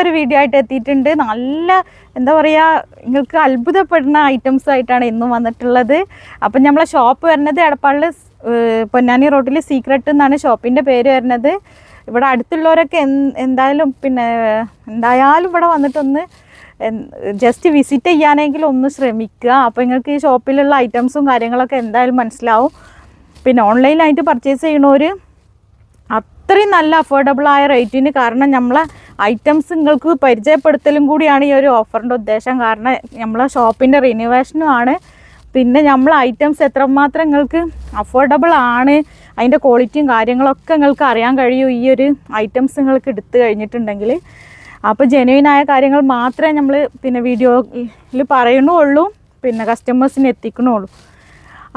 നല്ലൊരു വീഡിയോ ആയിട്ട് എത്തിയിട്ടുണ്ട്. നല്ല എന്താ പറയുക നിങ്ങൾക്ക് അത്ഭുതപ്പെടുന്ന ഐറ്റംസ് ആയിട്ടാണ് ഇന്നും വന്നിട്ടുള്ളത്. അപ്പം നമ്മളെ ഷോപ്പ് വരുന്നത് എടപ്പാളിൽ പൊന്നാനി റോഡിൽ സീക്രട്ട് എന്നാണ് ഷോപ്പിന്റെ പേര് വരുന്നത്. ഇവിടെ അടുത്തുള്ളവരൊക്കെ എന്ത് എന്തായാലും പിന്നെ എന്തായാലും ഇവിടെ വന്നിട്ടൊന്ന് ജസ്റ്റ് വിസിറ്റ് ചെയ്യാനെങ്കിലും ഒന്ന് ശ്രമിക്കുക. അപ്പോൾ നിങ്ങൾക്ക് ഈ ഷോപ്പിലുള്ള ഐറ്റംസും കാര്യങ്ങളൊക്കെ എന്തായാലും മനസ്സിലാവും. പിന്നെ ഓൺലൈനായിട്ട് പർച്ചേസ് ചെയ്യണവർ അത്രയും നല്ല അഫോർഡബിൾ ആയ റേറ്റിന് കാരണം നമ്മളെ ഐറ്റംസ് നിങ്ങൾക്ക് പരിചയപ്പെടുത്തലും കൂടിയാണ് ഈ ഒരു ഓഫറിന്റെ ഉദ്ദേശം. കാരണം നമ്മളെ ഷോപ്പിന്റെ റിനോവേഷനും ആണ്. പിന്നെ നമ്മൾ ഐറ്റംസ് എത്രമാത്രം നിങ്ങൾക്ക് അഫോർഡബിൾ ആണ് അതിന്റെ ക്വാളിറ്റിയും കാര്യങ്ങളൊക്കെ നിങ്ങൾക്ക് അറിയാൻ കഴിയും ഈ ഒരു ഐറ്റംസ് നിങ്ങൾക്ക് എടുത്തു കഴിഞ്ഞിട്ടുണ്ടെങ്കിൽ അപ്പോൾ ജെനുവിനായ കാര്യങ്ങൾ മാത്രമേ നമ്മൾ പിന്നെ വീഡിയോയിൽ പറയണുള്ളൂ പിന്നെ കസ്റ്റമേഴ്സിന് എത്തിക്കണുള്ളൂ.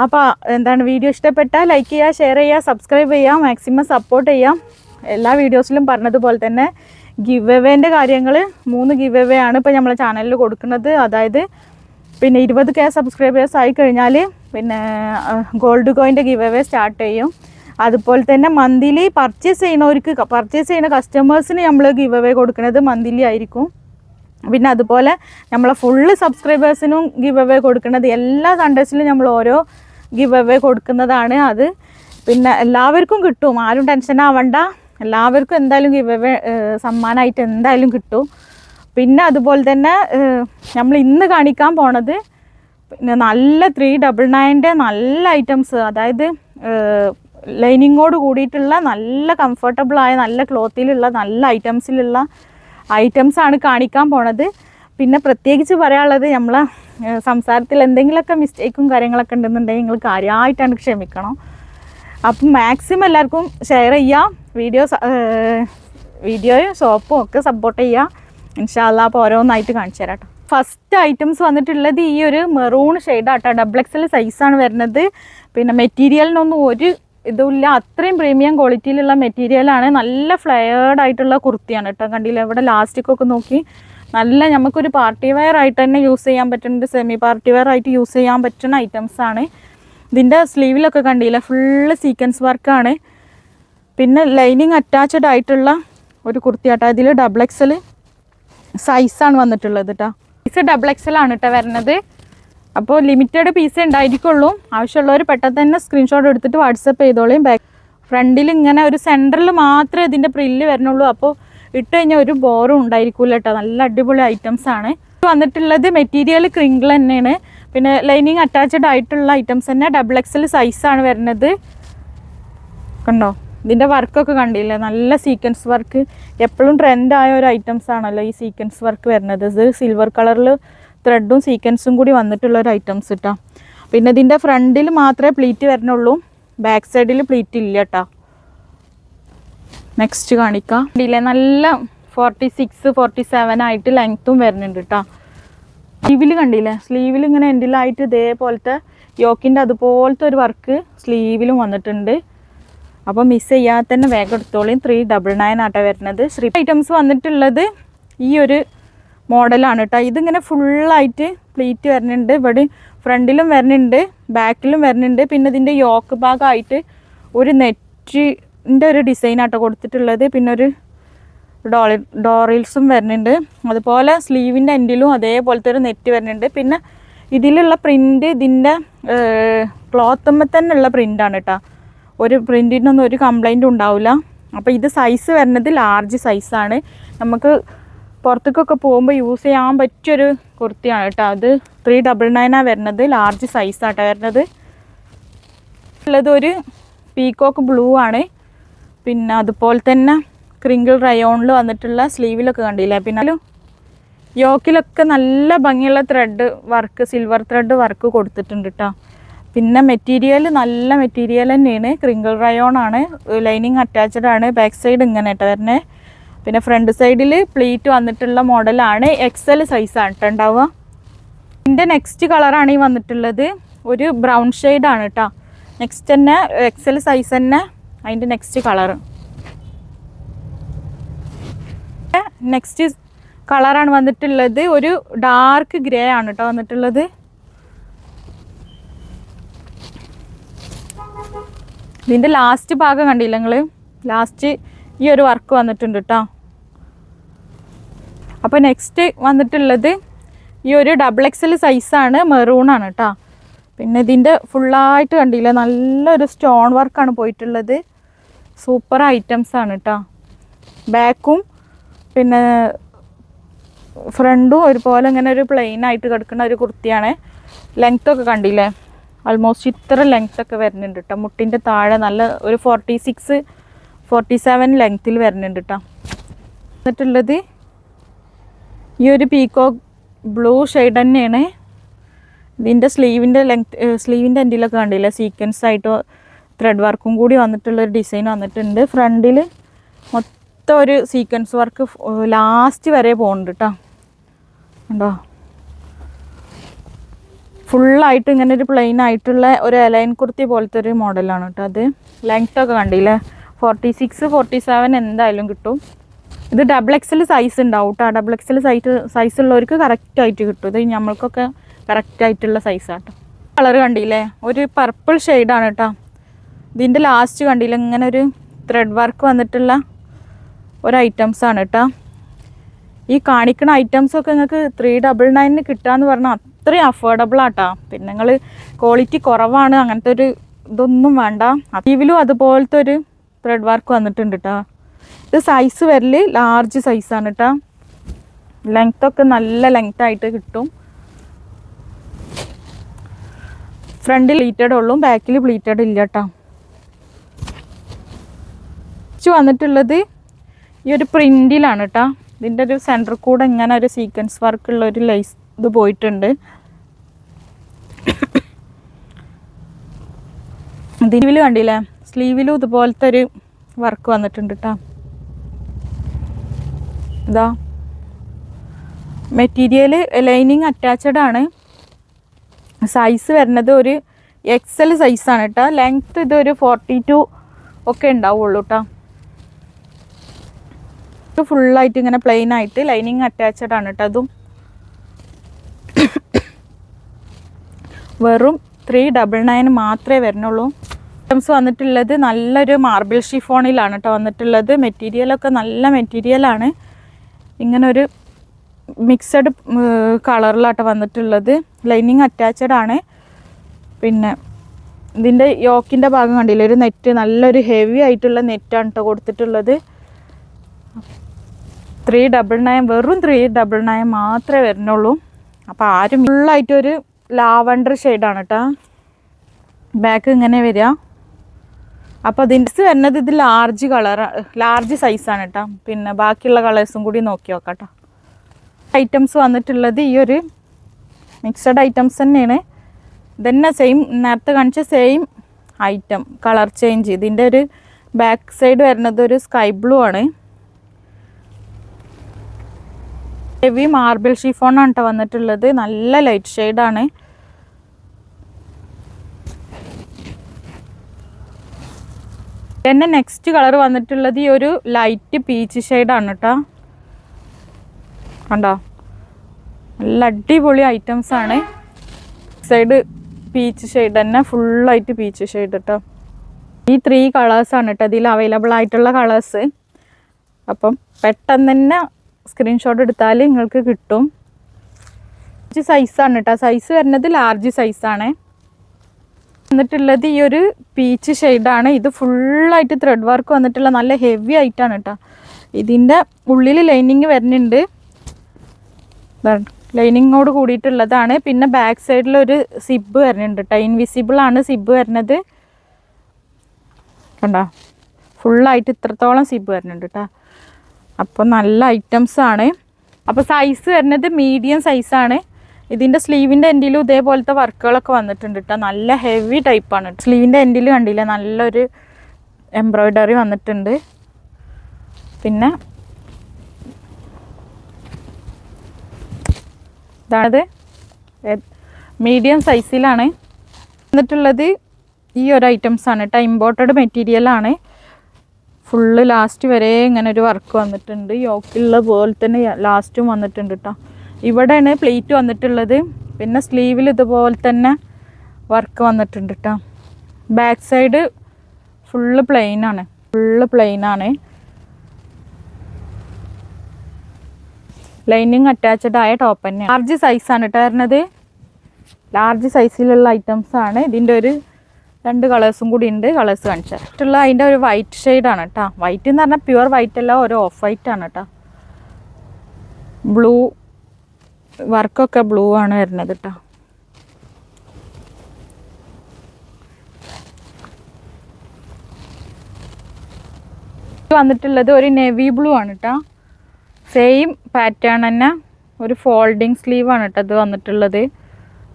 അപ്പോൾ എന്താണ് വീഡിയോ ഇഷ്ടപ്പെട്ടാൽ ലൈക്ക് ചെയ്യുക ഷെയർ ചെയ്യുക സബ്സ്ക്രൈബ് ചെയ്യുക മാക്സിമം സപ്പോർട്ട് ചെയ്യാം. എല്ലാ വീഡിയോസിലും പറഞ്ഞതുപോലെ തന്നെ ഗിവ് എവേന്റെ കാര്യങ്ങൾ മൂന്ന് ഗിവ് എവേ ആണ് ഇപ്പോൾ നമ്മളെ ചാനലിൽ കൊടുക്കുന്നത്. അതായത് പിന്നെ ഇരുപത് കെ സബ്സ്ക്രൈബേഴ്സ് ആയി കഴിഞ്ഞാൽ പിന്നെ ഗോൾഡ് കോയിന്റെ ഗിവ് എവേ സ്റ്റാർട്ട് ചെയ്യും. അതുപോലെ തന്നെ മന്ത്ലി പർച്ചേസ് ചെയ്യുന്നവർക്ക് പർച്ചേസ് ചെയ്യുന്ന കസ്റ്റമേഴ്സിന് നമ്മൾ ഗിവ് എവേ കൊടുക്കുന്നത് മന്ത്ലി ആയിരിക്കും. പിന്നെ അതുപോലെ നമ്മളെ ഫുള്ള് സബ്സ്ക്രൈബേഴ്സിനും ഗിവ് അവേ കൊടുക്കുന്നത് എല്ലാ സൺഡേസിലും നമ്മൾ ഓരോ ഗിവ് അവേ കൊടുക്കുന്നതാണ് അത്. പിന്നെ എല്ലാവർക്കും കിട്ടും. ആരും ടെൻഷൻ ആവണ്ട. എല്ലാവർക്കും എന്തായാലും ഗിവ് അവേ സമ്മാനമായിട്ട് എന്തായാലും കിട്ടും. പിന്നെ അതുപോലെ തന്നെ നമ്മൾ ഇന്ന് കാണിക്കാൻ പോണത് പിന്നെ നല്ല ത്രീ ഡബിൾ നയന്റെ നല്ല ഐറ്റംസ് അതായത് ലൈനിങ്ങോട് കൂടിയിട്ടുള്ള നല്ല കംഫർട്ടബിളായ നല്ല ക്ലോത്തിലുള്ള നല്ല ഐറ്റംസിലുള്ള ഐറ്റംസ് ആണ് കാണിക്കാൻ പോണത്. പിന്നെ പ്രത്യേകിച്ച് പറയാനുള്ളത് നമ്മളെ സംസാരത്തിൽ എന്തെങ്കിലുമൊക്കെ മിസ്റ്റേക്കും കാര്യങ്ങളൊക്കെ ഉണ്ടെന്നുണ്ടെങ്കിൽ നിങ്ങൾ കാര്യമായിട്ടാണ് ക്ഷമിക്കണം. അപ്പം മാക്സിമം എല്ലാവർക്കും ഷെയർ ചെയ്യാം വീഡിയോ വീഡിയോയും ഷോപ്പും ഒക്കെ സപ്പോർട്ട് ചെയ്യുക. ഇൻഷാല്ല അപ്പോൾ ഓരോന്നായിട്ട് കാണിച്ചു തരാം കേട്ടോ. ഫസ്റ്റ് ഐറ്റംസ് വന്നിട്ടുള്ളത് ഈ ഒരു മെറൂൺ ഷെയ്ഡാട്ടോ ഡബിൾ എക്സൽ സൈസാണ് വരുന്നത്. പിന്നെ മെറ്റീരിയലിനൊന്നും ഒരു ഇതുമില്ല അത്രയും പ്രീമിയം ക്വാളിറ്റിയിലുള്ള മെറ്റീരിയലാണ് നല്ല ഫ്ലെയർഡ് ആയിട്ടുള്ള കുർത്തിയാണ് കേട്ടോ. കണ്ടില്ല? ഇവിടെ ലാസ്റ്റിക് ഒക്കെ നോക്കി നല്ല നമുക്കൊരു പാർട്ടി വെയർ ആയിട്ട് തന്നെ യൂസ് ചെയ്യാൻ പറ്റുന്ന സെമി പാർട്ടി വെയർ ആയിട്ട് യൂസ് ചെയ്യാൻ പറ്റുന്ന ഐറ്റംസ് ആണ്. ഇതിന്റെ സ്ലീവിലൊക്കെ കണ്ടില്ല? ഫുള്ള് സീക്വൻസ് വർക്കാണ് പിന്നെ ലൈനിങ് അറ്റാച്ച്ഡ് ആയിട്ടുള്ള ഒരു കുർത്തിയാട്ടോ ഇതിൽ ഡബിൾ എക്സൽ സൈസാണ് വന്നിട്ടുള്ളത് കേട്ടോ സൈസ് ഡബിൾ എക്സൽ ആണ് കേട്ടോ വരുന്നത് അപ്പോൾ ലിമിറ്റഡ് പീസ് ഉണ്ടായിരിക്കുള്ളൂ. ആവശ്യമുള്ളവർ പെട്ടെന്ന് തന്നെ സ്ക്രീൻഷോട്ട് എടുത്തിട്ട് വാട്സപ്പ് ചെയ്തോളയും ബാക്ക് ഫ്രണ്ടിൽ ഇങ്ങനെ ഒരു സെന്ററിൽ മാത്രമേ ഇതിന്റെ പ്രില്ല് വരണുള്ളൂ അപ്പോൾ ഇട്ട് കഴിഞ്ഞാൽ ഒരു ബോറും ഉണ്ടായിരിക്കില്ല കേട്ടോ നല്ല അടിപൊളി ഐറ്റംസ് ആണ്. വന്നിട്ടുള്ളത് മെറ്റീരിയൽ ക്രിങ്കിൾ തന്നെയാണ്. പിന്നെ ലൈനിങ് അറ്റാച്ച്ഡ് ആയിട്ടുള്ള ഐറ്റംസ് തന്നെ ഡബിൾ എക്സൽ സൈസാണ് വരുന്നത്. കണ്ടോ? ഇതിന്റെ വർക്കൊക്കെ കണ്ടില്ലേ? നല്ല സീക്വൻസ് വർക്ക് എപ്പോഴും ട്രെൻഡ് ആയ ഒരു ഐറ്റംസ് ആണല്ലോ ഈ സീക്വൻസ് വർക്ക് വരുന്നത്. ഇത് സിൽവർ കളറിൽ ത്രെഡും സീക്വൻസും കൂടി വന്നിട്ടുള്ള ഒരു ഐറ്റംസ് കേട്ടോ പിന്നെ ഇതിന്റെ ഫ്രണ്ടിൽ മാത്രമേ പ്ലീറ്റ് വരണുള്ളൂ. ബാക്ക് സൈഡിൽ പ്ലീറ്റ് ഇല്ല കേട്ടോ നെക്സ്റ്റ് കാണിക്കാം. ഡിലെ നല്ല ഫോർട്ടി സിക്സ് ഫോർട്ടി സെവൻ ആയിട്ട് ലെങ്ത്തും വരുന്നുണ്ട് കേട്ടോ സ്ലീവിൽ കണ്ടില്ലേ? സ്ലീവിൽ ഇങ്ങനെ എൻഡിലായിട്ട് ഇതേപോലത്തെ യോക്കിന്റെ അതുപോലത്തെ ഒരു വർക്ക് സ്ലീവിലും വന്നിട്ടുണ്ട്. അപ്പോൾ മിസ് ചെയ്യാതെ തന്നെ വേഗം എടുത്തോളിയും ത്രീ ഡബിൾ നയൻ ആട്ടോ വരുന്നത്. ശ്രീ ഐറ്റംസ് വന്നിട്ടുള്ളത് ഈ ഒരു മോഡലാണ് കേട്ടോ. ഇതിങ്ങനെ ഫുള്ളായിട്ട് പ്ലീറ്റ് വരുന്നുണ്ട്. ഇവിടെ ഫ്രണ്ടിലും വരുന്നുണ്ട് ബാക്കിലും വരുന്നുണ്ട്. പിന്നെ ഇതിന്റെ യോക്ക് ഭാഗമായിട്ട് ഒരു നെറ്റിന്റെ ഒരു ഡിസൈൻ ആട്ടോ കൊടുത്തിട്ടുള്ളത്. പിന്നെ ഒരു ഡോളി ഡോറിൽസും വരുന്നുണ്ട്. അതുപോലെ സ്ലീവിന്റെ എൻഡിലും അതേപോലത്തെ ഒരു നെറ്റ് വരുന്നുണ്ട്. പിന്നെ ഇതിലുള്ള പ്രിന്റ് ഇതിന്റെ തന്നെ ഉള്ള പ്രിന്റാണ് കേട്ടോ. ഒരു പ്രിന്റിനൊന്നും ഒരു കംപ്ലൈന്റും ഉണ്ടാവില്ല. അപ്പോൾ ഇത് സൈസ് വരുന്നത് ലാർജ് സൈസാണ് നമുക്ക് പുറത്തേക്കൊക്കെ പോകുമ്പോൾ യൂസ് ചെയ്യാൻ പറ്റിയൊരു കുർത്തിയാണ് കേട്ടോ അത്. ത്രീ ഡബിൾ നയനാണ് വരുന്നത്. ലാർജ് സൈസാട്ടോ വരുന്നത്. ഉള്ളത് ഒരു പീക്കോക്ക് ബ്ലൂ ആണ്. പിന്നെ അതുപോലെ തന്നെ ക്രിങ്കിൾ റയോണിൽ വന്നിട്ടുള്ള സ്ലീവിലൊക്കെ കണ്ടില്ലേ? പിന്നെ യോക്കിലൊക്കെ നല്ല ഭംഗിയുള്ള thread work silver thread work കൊടുത്തിട്ടുണ്ട് കേട്ടോ. പിന്നെ മെറ്റീരിയൽ നല്ല മെറ്റീരിയൽ തന്നെയാണ്. ക്രിങ്കിൾ റയോൺ ആണ്. ലൈനിങ് അറ്റാച്ച്ഡ് ആണ്. ബാക്ക് സൈഡ് ഇങ്ങനെ കേട്ടോ വരുന്നത്. പിന്നെ ഫ്രണ്ട് സൈഡിൽ പ്ലേറ്റ് വന്നിട്ടുള്ള മോഡലാണ് എക്സൽ സൈസാണ് കേട്ടോ ഉണ്ടാവുക. ഇതിന്റെ നെക്സ്റ്റ് കളറാണ് ഈ വന്നിട്ടുള്ളത്. ഒരു ബ്രൗൺ ആണ് കേട്ടോ നെക്സ്റ്റ് തന്നെ എക്സൽ സൈസ് തന്നെ അതിന്റെ നെക്സ്റ്റ് കളർ നെക്സ്റ്റ് കളറാണ് വന്നിട്ടുള്ളത്. ഒരു ഡാർക്ക് ഗ്രേ ആണ് കേട്ടോ വന്നിട്ടുള്ളത്. ഇതിന്റെ ലാസ്റ്റ് ഭാഗം കണ്ടില്ല നിങ്ങൾ ലാസ്റ്റ് ഈ ഒരു വർക്ക് വന്നിട്ടുണ്ട് കേട്ടോ അപ്പോൾ നെക്സ്റ്റ് വന്നിട്ടുള്ളത് ഈ ഒരു ഡബിൾ എക്സൽ സൈസാണ് മെറൂണാണ് കേട്ടോ പിന്നെ ഇതിന്റെ ഫുള്ളായിട്ട് കണ്ടില്ല നല്ലൊരു സ്റ്റോൺ വർക്കാണ് പോയിട്ടുള്ളത്. സൂപ്പർ ഐറ്റംസ് ആണ് കേട്ടോ ബാക്കും പിന്നെ ഫ്രണ്ടും ഒരുപോലെ ഇങ്ങനെ ഒരു പ്ലെയിൻ ആയിട്ട് കിടക്കുന്ന ഒരു കുർത്തിയാണ്. ലെങ്ത് ഒക്കെ കണ്ടില്ലേ? ആൾമോസ്റ്റ് ഇത്ര ലെങ്ത് ഒക്കെ വരുന്നുണ്ട് കേട്ടോ മുട്ടിന്റെ താഴെ നല്ല ഒരു ഫോർട്ടി സിക്സ് ഫോർട്ടി സെവൻ ലെങ്ത്തിൽ വരുന്നുണ്ട് കേട്ടോ എന്നിട്ടുള്ളത് ഈ ഒരു പീക്കോ ബ്ലൂ ഷെയ്ഡ് തന്നെയാണ്. ഇതിന്റെ സ്ലീവിന്റെ ലെങ്ത് സ്ലീവിന്റെ എൻഡിലൊക്കെ കണ്ടില്ല? സീക്വൻസ് ആയിട്ട് ത്രെഡ് വർക്കും കൂടി വന്നിട്ടുള്ള ഒരു ഡിസൈൻ വന്നിട്ടുണ്ട്. ഫ്രണ്ടിൽ മൊത്തം ഒരു സീക്വൻസ് വർക്ക് ലാസ്റ്റ് വരെ പോകുന്നുണ്ട് കേട്ടോ ഉണ്ടോ ഫുള്ളായിട്ട് ഇങ്ങനെ ഒരു പ്ലെയിൻ ആയിട്ടുള്ള ഒരു അലൈൻ കുർത്തി പോലത്തെ ഒരു മോഡലാണ് കേട്ടോ അത്. ലെങ്ത്തൊക്കെ കണ്ടില്ലേ? ഫോർട്ടി സിക്സ് ഫോർട്ടി സെവൻ എന്തായാലും കിട്ടും. ഇത് ഡബിൾ എക്സൽ സൈസ് ഉണ്ടാവും കേട്ടോ ഡബിൾ എക്സൽ സൈസ് സൈസ് ഉള്ളവർക്ക് കറക്റ്റ് ആയിട്ട് കിട്ടും. ഇത് നമ്മൾക്കൊക്കെ കറക്റ്റ് ആയിട്ടുള്ള സൈസാട്ടോ കളർ കണ്ടില്ലേ? ഒരു പർപ്പിൾ ഷെയ്ഡാണ് കേട്ടോ ഇതിന്റെ ലാസ്റ്റ് കണ്ടില്ല? ഇങ്ങനെ ഒരു ത്രെഡ് വർക്ക് വന്നിട്ടുള്ള ഒരു ഐറ്റംസ് ആണ് കേട്ടോ ഈ കാണിക്കുന്ന ഐറ്റംസ് ഒക്കെ നിങ്ങൾക്ക് ത്രീ ഡബിൾ നയനിന് കിട്ടുകയെന്ന് പറഞ്ഞാൽ അത്രയും അഫോർഡബിൾ ആട്ടാ പിന്നെ നിങ്ങൾ ക്വാളിറ്റി കുറവാണ് അങ്ങനത്തെ ഒരു ഇതൊന്നും വേണ്ട. അറ്റീവിലും അതുപോലത്തെ ഒരു ത്രെഡ് വർക്ക് വന്നിട്ടുണ്ട് കേട്ടോ ഇത് സൈസ് വരൽ ലാർജ് സൈസാണ് കേട്ടോ ലെങ്ത് ഒക്കെ നല്ല ലെങ്ത് ആയിട്ട് കിട്ടും. ഫ്രണ്ടിൽ പ്ലീറ്റഡ് ഉള്ളൂ ബാക്കിൽ പ്ലീറ്റഡ് ഇല്ല കേട്ടോ വന്നിട്ടുള്ളത് ഈ ഒരു പ്രിന്റിലാണ് കേട്ടോ ഇതിന്റെ ഒരു സെന്റർ കൂടെ ഇങ്ങനെ ഒരു സീക്വൻസ് വർക്ക് ഉള്ള ഒരു ലൈസ് ഇത് പോയിട്ടുണ്ട്. സ്ലീവിൽ കണ്ടില്ലേ? സ്ലീവിലും ഇതുപോലത്തെ ഒരു വർക്ക് വന്നിട്ടുണ്ട് കേട്ടോ ഇതാ. മെറ്റീരിയൽ ലൈനിങ് അറ്റാച്ചഡ് ആണ്. സൈസ് വരുന്നത് ഒരു എക്സൽ സൈസാണ് കേട്ടോ ലെങ്ത്ത് ഇതൊരു ഫോർട്ടി ടു ഒക്കെ ഉണ്ടാവുള്ളൂ കേട്ടോ ഫുള്ളായിട്ട് ഇങ്ങനെ പ്ലെയിൻ ആയിട്ട് ലൈനിങ് അറ്റാച്ചഡ് ആണ് കേട്ടോ അതും. വെറും ത്രീ ഡബിൾ നയൻ മാത്രമേ വരുന്നുള്ളൂ. ഐറ്റംസ് വന്നിട്ടുള്ളത് നല്ലൊരു മാർബിൾ ഷിഫോണിലാണ് കേട്ടോ വന്നിട്ടുള്ളത്. മെറ്റീരിയലൊക്കെ നല്ല മെറ്റീരിയലാണ്. ഇങ്ങനെ ഒരു മിക്സഡ് കളറിലാട്ടോ വന്നിട്ടുള്ളത്. ലൈനിങ് അറ്റാച്ചഡ് ആണ്. പിന്നെ ഇതിന്റെ യോക്കിന്റെ ഭാഗം കണ്ടില്ലേ? ഒരു നെറ്റ് നല്ലൊരു ഹെവി ആയിട്ടുള്ള നെറ്റാണ് കേട്ടോ കൊടുത്തിട്ടുള്ളത്. ത്രീ ഡബിൾ നയൻ വെറും ത്രീ ഡബിൾ നയൻ മാത്രമേ വരുന്നുള്ളൂ. അപ്പോൾ ആരും ഫുള്ളായിട്ടൊരു ലാവണ്ടർ ഷെയ്ഡാണ് കേട്ടോ ബാക്ക് ഇങ്ങനെ വരിക അപ്പോൾ അതിന്റെ വരുന്നത് ഇത് ലാർജ് കളർ ലാർജ് സൈസാണ് കേട്ടോ പിന്നെ ബാക്കിയുള്ള കളേഴ്സും കൂടി നോക്കി നോക്കാം ഐറ്റംസ് വന്നിട്ടുള്ളത് ഈ ഒരു മിക്സഡ് ഐറ്റംസ് തന്നെയാണ്. ഇതന്നെ സെയിം നേരത്തെ കാണിച്ച സെയിം ഐറ്റം കളർ ചേഞ്ച് ഇതിന്റെ ഒരു ബാക്ക് സൈഡ് വരുന്നത് ഒരു സ്കൈ ബ്ലൂ ആണ്. ഹെവി മാർബിൾ ഷീഫോണാണ് കേട്ടോ വന്നിട്ടുള്ളത്. നല്ല ലൈറ്റ് ഷെയ്ഡാണ് പിന്നെ നെക്സ്റ്റ് കളർ വന്നിട്ടുള്ളത് ഈ ഒരു ലൈറ്റ് പീച്ച് ഷെയ്ഡാണ് കേട്ടോ കണ്ടോ? നല്ല അടിപൊളി ഐറ്റംസ് ആണ്. സൈഡ് പീച്ച് ഷെയ്ഡ് തന്നെ ഫുള്ളായിട്ട് പീച്ച് ഷെയ്ഡ് കേട്ടോ ഈ ത്രീ കളേഴ്സാണ് കേട്ടോ ഇതിൽ അവൈലബിൾ ആയിട്ടുള്ള കളേഴ്സ് അപ്പം പെട്ടെന്ന് തന്നെ സ്ക്രീൻഷോട്ട് എടുത്താൽ നിങ്ങൾക്ക് കിട്ടും. സൈസാണ് കേട്ടോ സൈസ് വരുന്നത് ലാർജ് സൈസാണ് വന്നിട്ടുള്ളത് ഈ ഒരു പീച്ച് ഷെയ്ഡാണ് ഇത് ഫുള്ളായിട്ട് ത്രെഡ് വർക്ക് വന്നിട്ടുള്ള നല്ല ഹെവി ആയിട്ടാണ് കേട്ടോ ഇതിന്റെ ഉള്ളിൽ ലൈനിങ് വരുന്നുണ്ട്. ലൈനിങ്ങോട് കൂടിയിട്ടുള്ളതാണ്. പിന്നെ ബാക്ക് സൈഡിൽ ഒരു സിബ് വരുന്നുണ്ട് കേട്ടോ ഇൻവിസിബിൾ ആണ് സിബ് വരുന്നത്. കണ്ടോ? ഫുള്ളായിട്ട് ഇത്രത്തോളം സിബ് വരുന്നുണ്ട് കേട്ടോ അപ്പോൾ നല്ല ഐറ്റംസ് ആണ്. അപ്പോൾ സൈസ് വരുന്നത് മീഡിയം സൈസാണ് ഇതിന്റെ സ്ലീവിന്റെ എൻഡിലും ഇതേപോലത്തെ വർക്കുകളൊക്കെ വന്നിട്ടുണ്ട് കേട്ടോ നല്ല ഹെവി ടൈപ്പാണ് സ്ലീവിന്റെ എൻഡിൽ കണ്ടില്ല? നല്ലൊരു എംബ്രോയ്ഡറി വന്നിട്ടുണ്ട്. പിന്നെ ഇതാണത്. മീഡിയം സൈസിലാണ് എന്നിട്ടുള്ളത് ഈ ഒരു ഐറ്റംസ് ആണ് കേട്ടോ ഇമ്പോർട്ടഡ് മെറ്റീരിയലാണ് ഫുള്ള് ലാസ്റ്റ് വരെ ഇങ്ങനെ ഒരു വർക്ക് വന്നിട്ടുണ്ട്. യോക്കിലുള്ള പോലെ തന്നെ ലാസ്റ്റും വന്നിട്ടുണ്ട് കേട്ടോ ഇവിടെയാണ് പ്ലേറ്റ് വന്നിട്ടുള്ളത്. പിന്നെ സ്ലീവിൽ ഇതുപോലെ തന്നെ വർക്ക് വന്നിട്ടുണ്ട് കേട്ടോ ബാക്ക് സൈഡ് ഫുള്ള് പ്ലെയിനാണ് ഫുള്ള് പ്ലെയിൻ ആണ്. ലൈനിങ് അറ്റാച്ച്ഡ് ആയ ടോപ്പ് തന്നെ ലാർജ് സൈസാണ് കേട്ടോ വരുന്നത് ലാർജ് സൈസിലുള്ള ഐറ്റംസ് ആണ്. ഇതിന്റെ ഒരു രണ്ട് കളേഴ്സും കൂടി ഉണ്ട്. കളേഴ്സ് കാണിച്ചാൽ മറ്റുള്ള അതിന്റെ ഒരു വൈറ്റ് ഷെയ്ഡാണ് കേട്ടോ വൈറ്റ് എന്ന് പറഞ്ഞാൽ പ്യുവർ വൈറ്റ് അല്ല ഒരു ഓഫ് വൈറ്റ് ആണ് കേട്ടോ ബ്ലൂ വർക്കൊക്കെ ബ്ലൂ ആണ് വരുന്നത് കേട്ടോ വന്നിട്ടുള്ളത് ഒരു നെവി ബ്ലൂ ആണ് കേട്ടോ സെയിം പാറ്റേൺ തന്നെ ഒരു ഫോൾഡിങ് സ്ലീവ് ആണ് കേട്ടോ ഇത് വന്നിട്ടുള്ളത്.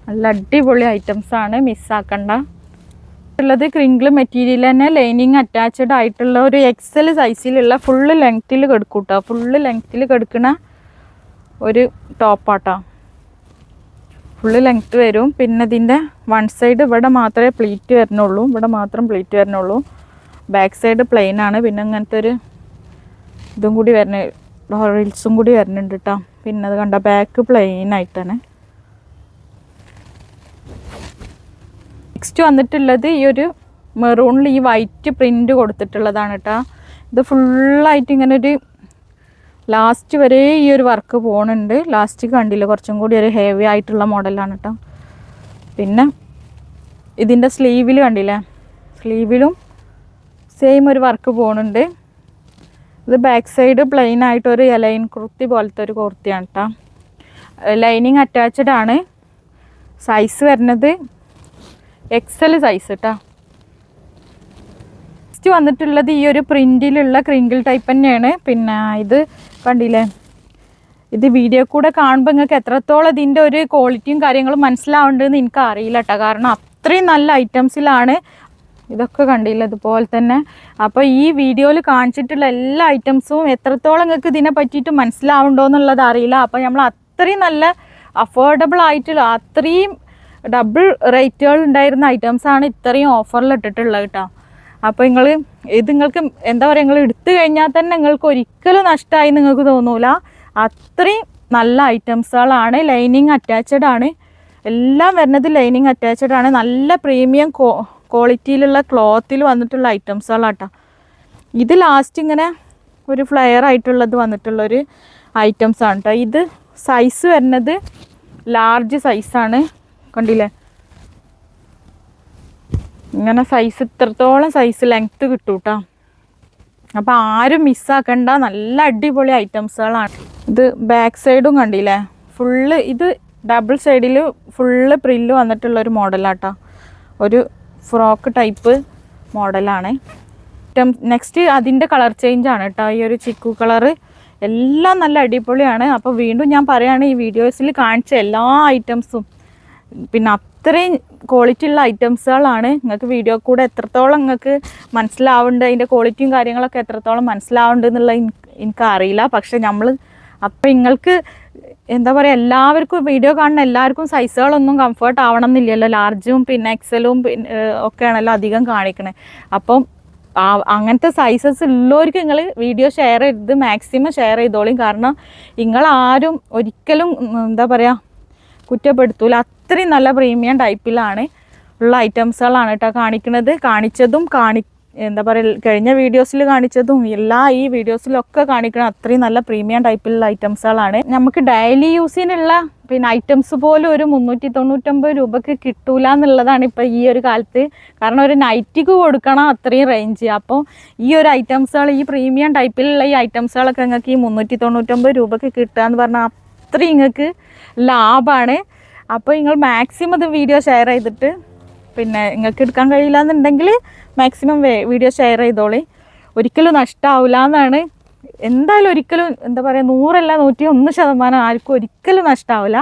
നല്ല അടിപൊളി ഐറ്റംസ് ആണ് മിസ്സാക്കണ്ട ഉള്ളത് ക്രിങ്കിൾ മെറ്റീരിയൽ തന്നെ ലൈനിങ് അറ്റാച്ച്ഡ് ആയിട്ടുള്ള ഒരു എക്സൽ സൈസിലുള്ള ഫുള്ള് ലെങ്ത്തിൽ കെടുക്കും കേട്ടോ ഫുള്ള് ലെങ്ത്തിൽ കെടുക്കണ ഒരു ടോപ്പാട്ടോ ഫുള്ള് ലെങ്ത്ത് വരും. പിന്നെ ഇതിന്റെ വൺ സൈഡ് ഇവിടെ മാത്രമേ പ്ലീറ്റ് വരുന്നുള്ളൂ ഇവിടെ മാത്രം പ്ലീറ്റ് വരുന്നുള്ളൂ ബാക്ക് സൈഡ് പ്ലെയിൻ ആണ്. പിന്നെ അങ്ങനത്തെ ഒരു ഇതും കൂടി വരുന്ന റിൽസും കൂടി വരുന്നുണ്ട് കേട്ടോ പിന്നെ അത് കണ്ട ബാക്ക് പ്ലെയിൻ ആയിട്ടാണ്. നെക്സ്റ്റ് വന്നിട്ടുള്ളത് ഈ ഒരു മെറൂണിൽ ഈ വൈറ്റ് പ്രിന്റ് കൊടുത്തിട്ടുള്ളതാണ് കേട്ടോ ഇത് ഫുള്ളായിട്ട് ഇങ്ങനെ ഒരു ലാസ്റ്റ് വരെ ഈ ഒരു വർക്ക് പോകുന്നുണ്ട് ലാസ്റ്റ് കണ്ടില്ല. കുറച്ചും കൂടി ഒരു ഹെവി ആയിട്ടുള്ള മോഡലാണ് കേട്ടോ പിന്നെ ഇതിന്റെ സ്ലീവിൽ കണ്ടില്ലേ? സ്ലീവിലും സെയിം ഒരു വർക്ക് പോകുന്നുണ്ട് ഇത് ബാക്ക് സൈഡ് പ്ലെയിൻ ആയിട്ടൊരു എലൈൻ കുർത്തി പോലത്തെ ഒരു കുർത്തിയാണ് കേട്ടോ ലൈനിങ് അറ്റാച്ച്ഡ് ആണ്. സൈസ് വരുന്നത് എക്സൽ സൈസ് കേട്ടോ നെക്സ്റ്റ് വന്നിട്ടുള്ളത് ഈ ഒരു പ്രിന്റിലുള്ള ക്രിങ്കിൾ ടൈപ്പ് തന്നെയാണ്. പിന്നെ ഇത് കണ്ടില്ലേ? ഇത് വീഡിയോ കൂടെ കാണുമ്പോൾ നിങ്ങൾക്ക് എത്രത്തോളം ഇതിന്റെ ഒരു ക്വാളിറ്റിയും കാര്യങ്ങളും മനസ്സിലാവുന്നുണ്ടെന്ന് എനിക്ക് അറിയില്ല കേട്ടോ കാരണം അത്രയും നല്ല ഐറ്റംസിലാണ് ഇതൊക്കെ കണ്ടില്ല ഇതുപോലെ തന്നെ. അപ്പോൾ ഈ വീഡിയോയിൽ കാണിച്ചിട്ടുള്ള എല്ലാ ഐറ്റംസും എത്രത്തോളം നിങ്ങൾക്ക് ഇതിനെ പറ്റിയിട്ട് മനസ്സിലാവുണ്ടോ എന്നുള്ളത് അറിയില്ല. അപ്പോൾ നമ്മൾ അത്രയും നല്ല അഫോർഡബിൾ ആയിട്ടുള്ള അത്രയും ഡബിൾ റേറ്റുകൾ ഉണ്ടായിരുന്ന ഐറ്റംസാണ് ഇത്രയും ഓഫറിൽ ഇട്ടിട്ടുള്ളത് കേട്ടോ അപ്പോൾ നിങ്ങൾ ഇത് നിങ്ങൾക്ക് എന്താ പറയുക നിങ്ങൾ എടുത്തു കഴിഞ്ഞാൽ തന്നെ നിങ്ങൾക്ക് ഒരിക്കലും നഷ്ടമായി നിങ്ങൾക്ക് തോന്നൂല. അത്രയും നല്ല ഐറ്റംസുകളാണ് ലൈനിങ് അറ്റാച്ചഡ് ആണ്. എല്ലാം വരുന്നത് ലൈനിങ് അറ്റാച്ചഡ് ആണ്. നല്ല പ്രീമിയം ക്വാളിറ്റിയിലുള്ള ക്ലോത്തിൽ വന്നിട്ടുള്ള ഐറ്റംസുകളാട്ടോ. ഇത് ലാസ്റ്റ് ഇങ്ങനെ ഒരു ഫ്ലെയർ ആയിട്ടുള്ളത് വന്നിട്ടുള്ളൊരു ഐറ്റംസ് ആണ് കേട്ടോ ഇത് സൈസ് വരുന്നത് ലാർജ് സൈസാണ് കണ്ടില്ലേ? ഇങ്ങനെ സൈസ് ഇത്രത്തോളം സൈസ് ലെങ്ത് കിട്ടും കേട്ടോ അപ്പോൾ ആരും മിസ്സാക്കണ്ട നല്ല അടിപൊളി ഐറ്റംസുകളാണ് ഇത് ബാക്ക് സൈഡും കണ്ടില്ലേ? ഫുള്ള് ഇത് ഡബിൾ സൈഡിൽ ഫുള്ള് പ്രില്ല് വന്നിട്ടുള്ള ഒരു മോഡലാട്ടോ ഒരു ഫ്രോക്ക് ടൈപ്പ് മോഡലാണ് നെക്സ്റ്റ് അതിന്റെ കളർ ചേഞ്ച് ആണ് കേട്ടോ ഈ ഒരു ചിക്കു കളറ് എല്ലാം നല്ല അടിപൊളിയാണ്. അപ്പോൾ വീണ്ടും ഞാൻ പറയുകയാണ് ഈ വീഡിയോസിൽ കാണിച്ച എല്ലാ ഐറ്റംസും പിന്നെ അത്രയും ക്വാളിറ്റി ഉള്ള ഐറ്റംസുകളാണ് നിങ്ങൾക്ക് വീഡിയോ കൂടെ എത്രത്തോളം നിങ്ങൾക്ക് മനസ്സിലാവുന്നുണ്ട് അതിന്റെ ക്വാളിറ്റിയും കാര്യങ്ങളൊക്കെ എത്രത്തോളം മനസ്സിലാവുന്നുണ്ട് എന്നുള്ളത് എനിക്ക് അറിയില്ല പക്ഷെ നമ്മൾ അപ്പം നിങ്ങൾക്ക് എന്താ പറയുക എല്ലാവർക്കും വീഡിയോ കാണുന്ന എല്ലാവർക്കും സൈസുകളൊന്നും കംഫർട്ട് ആവണം എന്നില്ലല്ലോ. ലാർജും പിന്നെ എക്സലും പിന്നെ ഒക്കെയാണല്ലോ അധികം കാണിക്കണേ. അപ്പം അങ്ങനത്തെ സൈസസ് ഉള്ളവർക്ക് നിങ്ങൾ വീഡിയോ ഷെയർ ചെയ്ത് മാക്സിമം ഷെയർ ചെയ്തോളും കാരണം നിങ്ങളാരും ഒരിക്കലും എന്താ പറയുക കുറ്റപ്പെടുത്തൂല. അത്രയും നല്ല പ്രീമിയം ടൈപ്പിലാണ് ഉള്ള ഐറ്റംസുകളാണ് കേട്ടോ കാണിക്കുന്നത്. കാണിച്ചതും കാണി എന്താ പറയുക കഴിഞ്ഞ വീഡിയോസിൽ കാണിച്ചതും എല്ലാ ഈ വീഡിയോസിലൊക്കെ കാണിക്കുന്ന അത്രയും നല്ല പ്രീമിയം ടൈപ്പിലുള്ള ഐറ്റംസുകളാണ് നമുക്ക് ഡെയിലി യൂസിനുള്ള പിന്നെ ഐറ്റംസ് പോലും ഒരു മുന്നൂറ്റി തൊണ്ണൂറ്റൊമ്പത് രൂപക്ക് കിട്ടൂല എന്നുള്ളതാണ് ഇപ്പോൾ ഈ ഒരു കാലത്ത്. കാരണം ഒരു നൈറ്റിക്ക് കൊടുക്കണം അത്രയും റേഞ്ച് അപ്പോൾ ഈ ഒരു ഐറ്റംസുകൾ ഈ പ്രീമിയം ടൈപ്പിലുള്ള ഈ ഐറ്റംസുകളൊക്കെ നിങ്ങൾക്ക് ഈ മുന്നൂറ്റി തൊണ്ണൂറ്റൊമ്പത് രൂപക്ക് കിട്ടുക എന്ന് പറഞ്ഞാൽ അത്രയും നിങ്ങൾക്ക് ലാഭമാണ് അപ്പോൾ നിങ്ങൾ മാക്സിമം ഇത് വീഡിയോ ഷെയർ ചെയ്തിട്ട് പിന്നെ നിങ്ങൾക്ക് എടുക്കാൻ കഴിയില്ല എന്നുണ്ടെങ്കിൽ മാക്സിമം വീഡിയോ ഷെയർ ചെയ്തോളി. ഒരിക്കലും നഷ്ടമാവില്ല എന്നാണ്. എന്തായാലും ഒരിക്കലും എന്താ പറയുക നൂറല്ല നൂറ്റി ഒന്ന് ശതമാനം ആർക്കും ഒരിക്കലും നഷ്ടമാവില്ല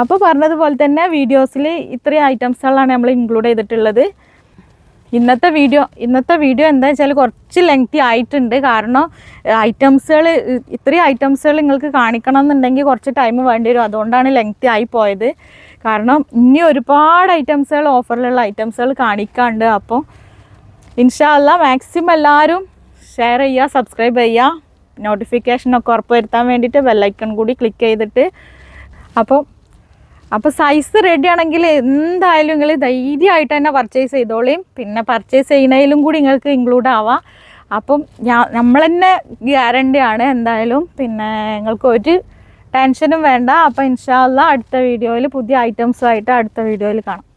അപ്പോൾ പറഞ്ഞതുപോലെ തന്നെ വീഡിയോസിൽ ഇത്രയും ഐറ്റംസുകളാണ് നമ്മൾ ഇൻക്ലൂഡ് ചെയ്തിട്ടുള്ളത്. ഇന്നത്തെ വീഡിയോ ഇന്നത്തെ വീഡിയോ എന്താ വെച്ചാൽ കുറച്ച് ലെങ്തി ആയിട്ടുണ്ട്. കാരണം ഐറ്റംസുകൾ ഇത്രയും ഐറ്റംസുകൾ നിങ്ങൾക്ക് കാണിക്കണം എന്നുണ്ടെങ്കിൽ കുറച്ച് ടൈം വേണ്ടി വരും. അതുകൊണ്ടാണ് ലെങ്തി ആയി പോയത്. കാരണം ഇനി ഒരുപാട് ഐറ്റംസുകൾ ഓഫറിലുള്ള ഐറ്റംസുകൾ കാണിക്കാണ്ട്. അപ്പോൾ ഇൻഷാല്ല മാക്സിമം എല്ലാവരും ഷെയർ ചെയ്യുക സബ്സ്ക്രൈബ് ചെയ്യുക. നോട്ടിഫിക്കേഷനൊക്കെ ഉറപ്പ് വരുത്താൻ വേണ്ടിയിട്ട് ബെല്ലൈക്കൺ കൂടി ക്ലിക്ക് ചെയ്തിട്ട്. അപ്പോൾ അപ്പോൾ സൈസ് റെഡി ആണെങ്കിൽ എന്തായാലും നിങ്ങൾ ധൈര്യമായിട്ട് തന്നെ പർച്ചേസ് ചെയ്തോളിയും പിന്നെ പർച്ചേസ് ചെയ്യുന്നതിലും കൂടി നിങ്ങൾക്ക് ഇൻക്ലൂഡ് ആവാം. അപ്പം ഞാൻ നമ്മൾ തന്നെ ഗ്യാരണ്ടി ആണ് എന്തായാലും. പിന്നെ നിങ്ങൾക്ക് ഒരു ടെൻഷനും വേണ്ട. അപ്പോൾ ഇൻഷാല്ല അടുത്ത വീഡിയോയിൽ പുതിയ ഐറ്റംസുമായിട്ട് അടുത്ത വീഡിയോയിൽ കാണാം.